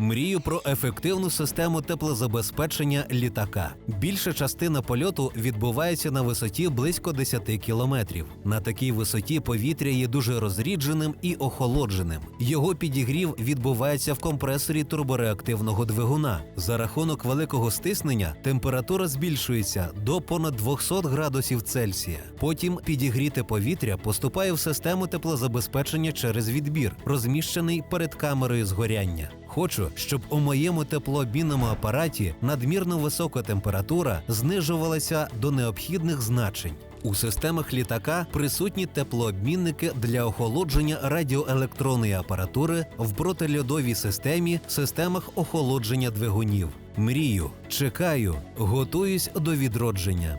Мрію про ефективну систему теплозабезпечення літака. Більша частина польоту відбувається на висоті близько 10 кілометрів. На такій висоті повітря є дуже розрідженим і охолодженим. Його підігрів відбувається в компресорі турбореактивного двигуна. За рахунок великого стиснення температура збільшується до понад 200 градусів Цельсія. Потім підігріте повітря поступає в систему теплозабезпечення через відбір, розміщений перед камерою згоряння. Хочу, щоб у моєму теплообмінному апараті надмірно висока температура знижувалася до необхідних значень. У системах літака присутні теплообмінники для охолодження радіоелектронної апаратури в протильодовій системі, системах охолодження двигунів. Мрію, чекаю, готуюсь до відродження.